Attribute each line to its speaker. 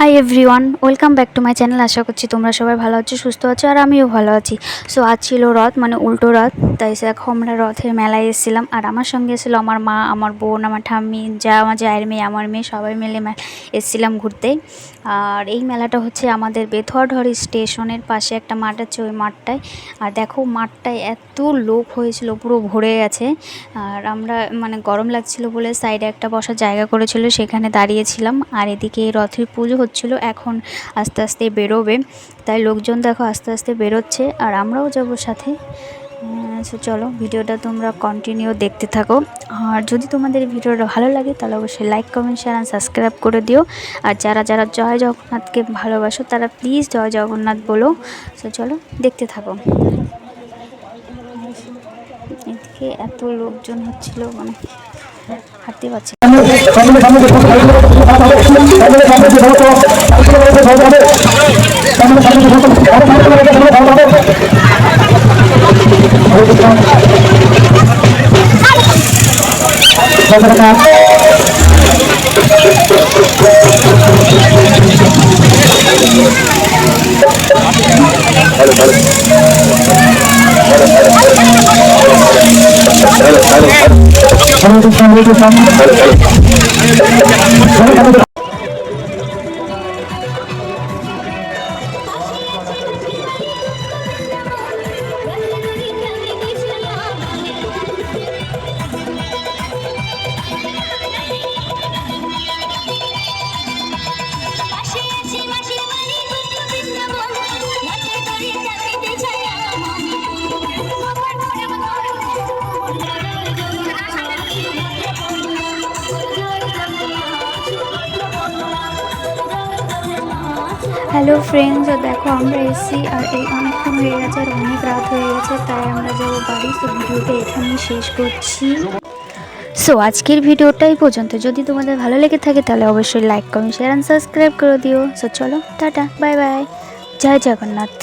Speaker 1: Hi everyone welcome back to my channel আশা করছি তোমরা সবাই ভালো আছো, সুস্থ আছো, আর আমিও ভালো আছি। সো আজ ছিল রথ মানে উল্টো রথ, তাই দেখো আমরা রথের মেলায় এসেছিলাম। আর আমার সঙ্গে এসেছিল আমার মা, আমার বোন, আমার ঠাম্মি, যা, আমার জায়ের মেয়ে, আমার মেয়ে, সবাই মিলে এসেছিলাম ঘুরতে। আর এই মেলাটা হচ্ছে আমাদের বেথুয়াঢরি স্টেশনের পাশে একটা মাঠ আছে, ওই মাঠটায়। আর দেখো, মাঠটায় এত লোক হয়েছিল, পুরো ভরে গেছে। আর আমরা মানে গরম লাগছিল বলে সাইডে একটা বসার জায়গা করেছিল, সেখানে দাঁড়িয়েছিলাম। আর এদিকে রথের পুজো হচ্ছিল, এখন আস্তে আস্তে বেরোবে। তাই লোকজন দেখো আস্তে আস্তে বেরোচ্ছে, আর আমরাও যাব সাথে। সো চলো, ভিডিওটা তোমরা কন্টিনিউ দেখতে থাকো। আর যদি তোমাদের ভিডিওটা ভালো লাগে, তাহলে অবশ্যই like comment share and subscribe করে দিও। আর যারা যারা জয় জগন্নাথকে ভালোবাসো, তারা প্লিজ জয় জগন্নাথ বলো। সো চলো, দেখতে থাকো। এদিকে এত লোকজন হচ্ছিল মানে হাঁটতে পারছি না।
Speaker 2: পাশে Thank you.
Speaker 1: হ্যালো ফ্রেন্ডস দেখো, আমরা এসেছি, আর এই অনেকক্ষণ হয়ে গেছে, আর অনেক রাত হয়ে গেছে, তাই আমরা যাব বাড়ি। তো ভিডিওটা এখানেই শেষ করছি। সো আজকের ভিডিওটাই পর্যন্ত। যদি তোমাদের ভালো লেগে থাকে, তাহলে অবশ্যই like comment share and subscribe করে দিও। সো চলো, টাটা বাই বাই জয় জগন্নাথ।